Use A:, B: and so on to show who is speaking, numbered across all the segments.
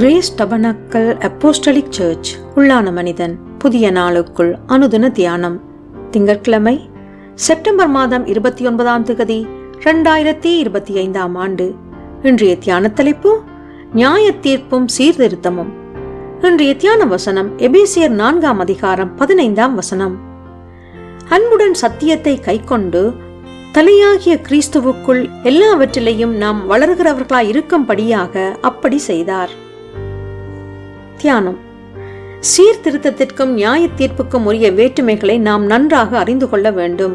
A: Grace tabernacle apostolic search உள்ளான மனிதன் புதிய நாளுக்குள் அனுதின தியானம். திங்கட்கிழமை செப்டம்பர் மாதம் இருபத்தி ஒன்பதாம் தேதி ரெண்டாயிரத்தி இருபத்தி ஐந்தாம் ஆண்டு. இன்றைய தியான தலைப்பு நியாய தீர்ப்பும் சீர்திருத்தமும். இன்றைய தியான வசனம் எபேசியர் நான்காம் அதிகாரம் பதினைந்தாம் வசனம். அன்புடன் சத்தியத்தை கைக்கொண்டு தலையாகிய கிறிஸ்துவுக்குள் எல்லாவற்றிலையும் நாம் வளர்கிறவர்களாய் இருக்கும்படியாக அப்படி செய்தார். தியானம். சீர்திருத்தத்திற்கும் நியாய தீர்ப்புக்கும் உரிய வேற்றுமைகளை நாம் நன்றாக அறிந்து கொள்ள வேண்டும்.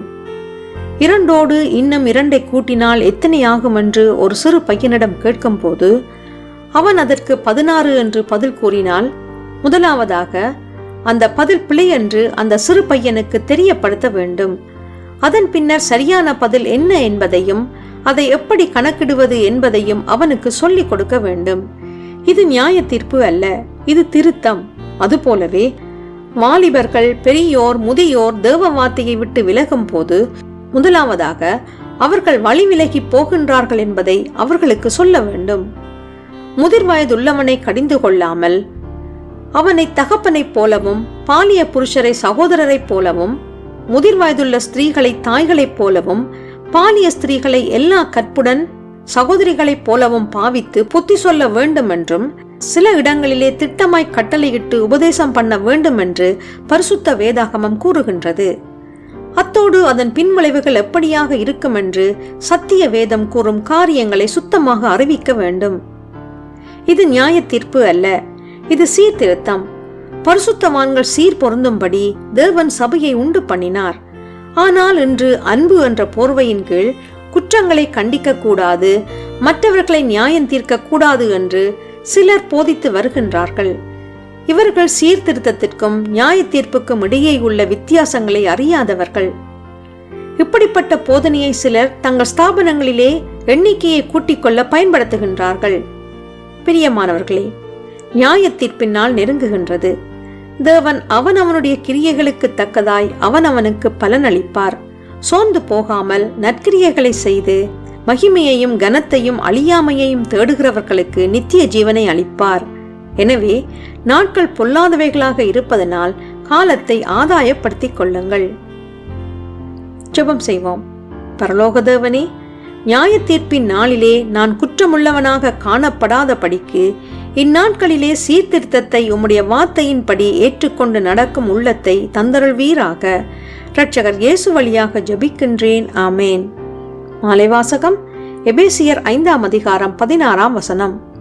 A: இரண்டோடு இன்னும் இரண்டை கூட்டினால் எத்தனை ஆகும் என்று ஒரு சிறு பையனிடம் கேட்கும்போது அவன் அதற்கு பதினாறு என்று பதில் கூறினால் முதலாவதாக அந்த பதில் பிழை என்று அந்த சிறு பையனுக்கு தெரியப்படுத்த வேண்டும். அதன் பின்னர் சரியான பதில் என்ன என்பதையும் அதை எப்படி கணக்கிடுவது என்பதையும் அவனுக்கு சொல்லிக் கொடுக்க வேண்டும். இது நியாய தீர்ப்பு அல்ல இது திருத்தம். அதுபோலவே வாலிபர்கள் பெரியோர் முதியோர் தேவ வார்த்தையை விட்டு விலகும் போது முதலாவதாக அவர்கள் வழி விலகி போகின்றார்கள் என்பதை அவர்களுக்கு சொல்ல வேண்டும். முதிர் வயதுள்ளவனை கடிந்து கொள்ளாமல் அவனை தகப்பனைப் போலவும் பாலிய புருஷரை சகோதரரைப் போலவும் முதிர் வயதுள்ள ஸ்திரீகளை தாய்களைப் போலவும் பாலிய ஸ்திரீகளை எல்லா கற்புடன் சகோதரிகளைப் போலவும் பாவித்து புத்தி சொல்ல வேண்டும் என்றும் சில இடங்களிலே திட்டமாய் கட்டளையிட்டு உபதேசம் பண்ண வேண்டும் என்று பரிசுத்த வேதாகமம் கூறுகின்றது. அத்தோடு அதன் பின்விளைவுகள் எப்படியாக இருக்கும் என்று சத்திய வேதம் கூறும் காரியங்களை சுத்தமாக அறிவிக்க வேண்டும். இது நியாய தீர்ப்பு அல்ல இது சீர்திருத்தம். பரிசுத்தவான்கள் சீர் பொருந்தும்படி தேவன் சபையை உண்டு பண்ணினார். ஆனால் இன்று அன்பு என்ற போர்வையின் கீழ் குற்றங்களை கண்டிக்க கூடாது மற்றவர்களை நியாயம் தீர்க்க கூடாது என்று சிலர் போதித்து வருகின்றார்கள். இவர்கள் சீர்திருத்தத்திற்கும் நியாய தீர்ப்புக்கும் இடையே உள்ள வித்தியாசங்களை அறியாதவர்கள். இப்படிப்பட்ட போதனையை சிலர் தங்கள் ஸ்தாபனங்களிலே எண்ணிக்கையை கூட்டிக் கொள்ள பயன்படுத்துகின்றார்கள். பிரியமானவர்களே நியாய தீர்ப்பினால் நெருங்குகின்றது. தேவன் அவன் அவனுடைய கிரியைகளுக்கு தக்கதாய் அவன் அவனுக்கு பலனளிப்பார். சோர்ந்து போகாமல் நற்கிரியைகளை செய்து மகிமையையும் கனத்தையும் அழியாமையையும் தேடுகிறவர்களுக்கு நித்திய ஜீவனை அளிப்பார். எனவே நாட்கள் பொல்லாதவைகளாக இருப்பதனால் காலத்தை ஆதாயப்படுத்திக் கொள்ளுங்கள். ஜெபம் செய்வோம். பரலோக தேவனே நியாய தீர்ப்பின் நாளிலே நான் குற்றமுள்ளவனாக காணப்படாதபடிக்கு இந்நாட்களிலே சீர்திருத்தத்தை உம்முடைய வார்த்தையின்படி ஏற்றுக்கொண்டு நடக்கும் உள்ளத்தை தந்தருள்வீராக. இரட்சகர் இயேசு வழியாக ஜபிக்கின்றேன். ஆமேன். மாலைவாசகம் எபேசியர் ஐந்தாம் அதிகாரம் பதினாறாம் வசனம்.